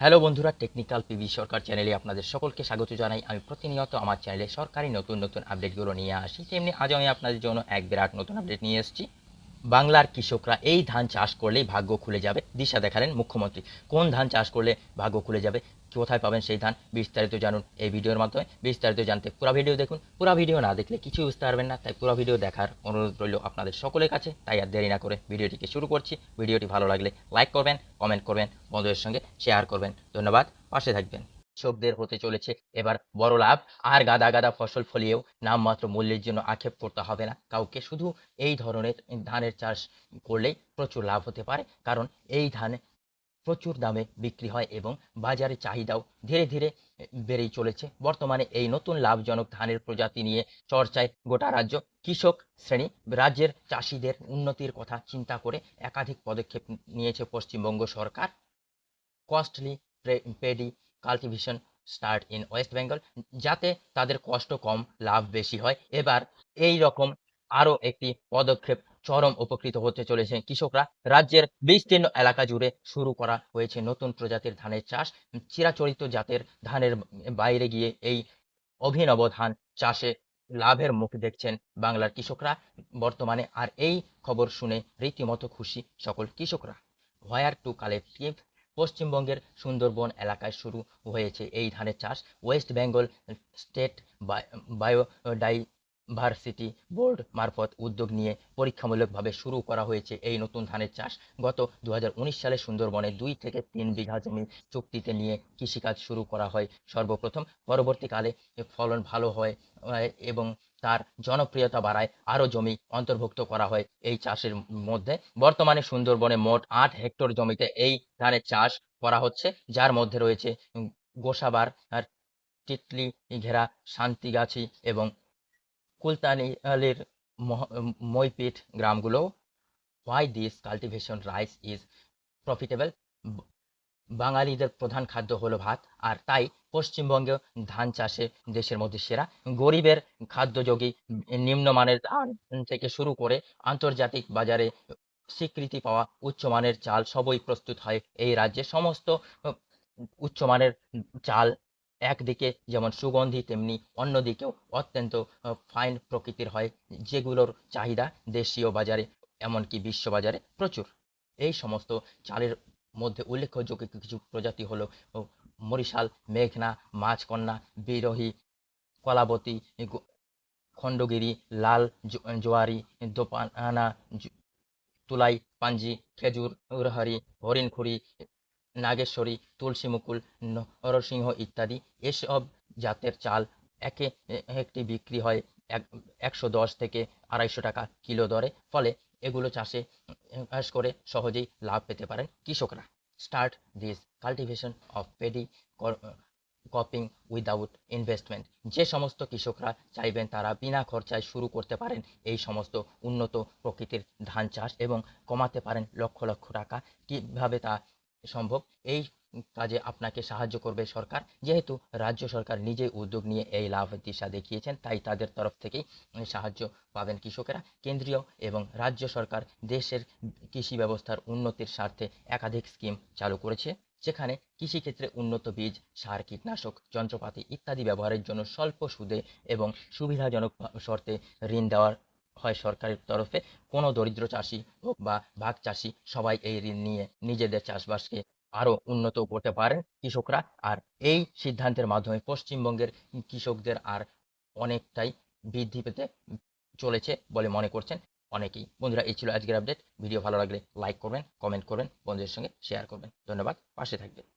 Hello বন্ধুরা technical PV সরকার চ্যানেলে আপনাদের সকলকে স্বাগত জানাই। আমি প্রতিনিয়ত আমার চ্যানেলে সরকারি নতুন নতুন আপডেটগুলো নিয়ে আসি। তেমনি আজ আমি আপনাদের জন্য এক বিরাট নতুন আপডেট নিয়ে এসেছি। বাংলার কৃষকরা এই ধান চাষ করলেই ভাগ্য খুলে যাবে। দিশা দেখালেন মুখ্যমন্ত্রী। কোন ধান চাষ করলে ভাগ্য খুলে যাবে? কোথায় পাবেন সেই ধান? বিস্তারিত জানুন এই ভিডিওর মাধ্যমে। বিস্তারিত জানতে পুরো ভিডিও দেখুন। পুরো ভিডিও না দেখলে কিছু বুঝতে পারবেন না। তাই পুরো ভিডিও দেখার অনুরোধ রইল আপনাদের সকলের কাছে। তাই আর দেরি না করে ভিডিওটিকে শুরু করছি। ভিডিওটি ভালো লাগলে লাইক করবেন, কমেন্ট করবেন, বন্ধুদের সঙ্গে শেয়ার করবেন। ধন্যবাদ। পাশে থাকবেন। কৃষকদের হতে চলেছে। এবার বড় লাভ, আর গাদা গাদা ফসল ফলিয়েও নামমাত্র মূল্যের জন্য আক্ষেপ করতে হবে না। কাউকে শুধু এই ধরনের ধানের চাষ করলেই প্রচুর লাভ হতে পারে, কারণ এই ধান প্রচুর দামে বিক্রি হয় এবং বাজারে চাহিদাও ধীরে ধীরে বেড়েই চলেছে। বর্তমানে এই নতুন লাভজনক ধানের প্রজাতি নিয়ে চর্চায় গোটা রাজ্য কৃষক শ্রেণি, রাজ্যের চাষিদের উন্নতির কথা চিন্তা করে একাধিক পদক্ষেপ নিয়েছে পশ্চিমবঙ্গ সরকার। Costly paddy cultivation start in West Bengal, যাতে তাদের কষ্ট কম, লাভ বেশি হয়। এবার এই রকম আরও একটি পদক্ষেপ চরম উপকৃত হতে চলেছে কৃষকরা। রাজ্যের বিস্তীর্ণ এলাকা জুড়ে শুরু করা হয়েছে নতুন প্রজাতির ধানের চাষ। চিরাচরিত জাতের ধানের বাইরে গিয়ে এই অভিনব ধান চাষে লাভের মুখ দেখছেন বাংলার কৃষকরা। বর্তমানে আর এই খবর শুনে রীতিমতো খুশি সকল কৃষকরা। হোয়ার টু কালেক্টিভ পশ্চিমবঙ্গের সুন্দরবন এলাকায় শুরু হয়েছে। এই ধানের চাষ West Bengal state biodiversity board মারফত উদ্যোগ নিয়ে পরীক্ষামূলকভাবে শুরু করা হয়েছে। এই নতুন ধানের চাষ গত দু হাজার উনিশ সালে সুন্দরবনে দুই থেকে তিন বিঘা জমি চুক্তিতে নিয়ে কৃষিকাজ শুরু করা হয়। সর্বপ্রথম পরবর্তীকালে ফলন ভালো হয় এবং তার জনপ্রিয়তা বাড়ায় আরও জমি অন্তর্ভুক্ত করা হয় এই চাষের মধ্যে। বর্তমানে সুন্দরবনে মোট আট হেক্টর জমিতে এই ধানের চাষ করা হচ্ছে, যার মধ্যে রয়েছে গোসাবার তিতলি, ঘেরা, শান্তিগাছি এবং কুলতানিয়ালির মহ- গ্রামগুলো why this cultivation rice is profitable. বাঙালিদের প্রধান খাদ্য হলো ভাত, আর তাই পশ্চিমবঙ্গে ধান চাষে দেশের মধ্যে সেরা। গরিবের খাদ্যযোগী নিম্নমানের ধান থেকে শুরু করে আন্তর্জাতিক বাজারে স্বীকৃতি পাওয়া উচ্চমানের চাল সবই প্রস্তুত হয় এই রাজ্যে। সমস্ত উচ্চমানের চাল একদিকে যেমন সুগন্ধি, তেমনি অন্যদিকেও অত্যন্ত ফাইন প্রকৃতির হয়, যেগুলোর চাহিদা দেশীয় বাজারে, এমনকি বিশ্ব বাজারে প্রচুর। এই সমস্ত চালের মধ্যে উল্লেখযোগ্য কিছু প্রজাতি হলো মরিশাল, মেঘনা, মাছকন্যা বিরোহী কলাবতী খণ্ডগিরি, লাল জোয়ারি, দোপানা তুলাই, পাঞ্জি, খেজুর, উরহারি হরিণখুরি নাগেশ্বরী, তুলসীমুকুল নরসিংহ ইত্যাদি। এসব জাতের চাল একে একটি বিক্রি হয় এক, একশো দশ থেকে আড়াইশো টাকা কিলো দরে। ফলে এগুলো চাষে চাষ করে সহজেই লাভ পেতে পারেন কৃষকরা। Start this cultivation of paddy coping without investment যে সমস্ত কৃষকরা চাইবেন তারা বিনা খরচায় শুরু করতে পারেন এই সমস্ত উন্নত প্রকৃতির ধান চাষ এবং কমাতে পারেন লক্ষ লক্ষ টাকা। কীভাবে তা সম্ভব? এই কাজে আপনাকে সাহায্য করবে সরকার। যেহেতু রাজ্য সরকার নিজেই উদ্যোগ নিয়ে এই লাভ দিশা দেখিয়েছেন, তাই তাদের তরফ থেকেই সাহায্য পাবেন কৃষকেরা। কেন্দ্রীয় এবং রাজ্য সরকার দেশের কৃষি ব্যবস্থার উন্নতির স্বার্থে একাধিক স্কিম চালু করেছে, যেখানে কৃষিক্ষেত্রে উন্নত বীজ, সার, কীটনাশক, যন্ত্রপাতি ইত্যাদি ব্যবহারের জন্য স্বল্প সুদে এবং সুবিধাজনক শর্তে ঋণ দেওয়ার হয় সরকারের তরফে। কোনো দরিদ্র চাষি হোক বা ভাগ চাষি সবাই এই ঋণ নিয়ে নিজেদের চাষবাসকে আরও উন্নত করতে পারেন কৃষকরা। আর এই সিদ্ধান্তের মাধ্যমে পশ্চিমবঙ্গের কৃষকদের আর অনেকটাই বৃদ্ধি পেতে চলেছে বলে মনে করছেন অনেকেই। বন্ধুরা, এই ছিল আজকের আপডেট ভিডিও ভালো লাগলে লাইক করবেন কমেন্ট করবেন, বন্ধুদের সঙ্গে শেয়ার করবেন। ধন্যবাদ, পাশে থাকবেন।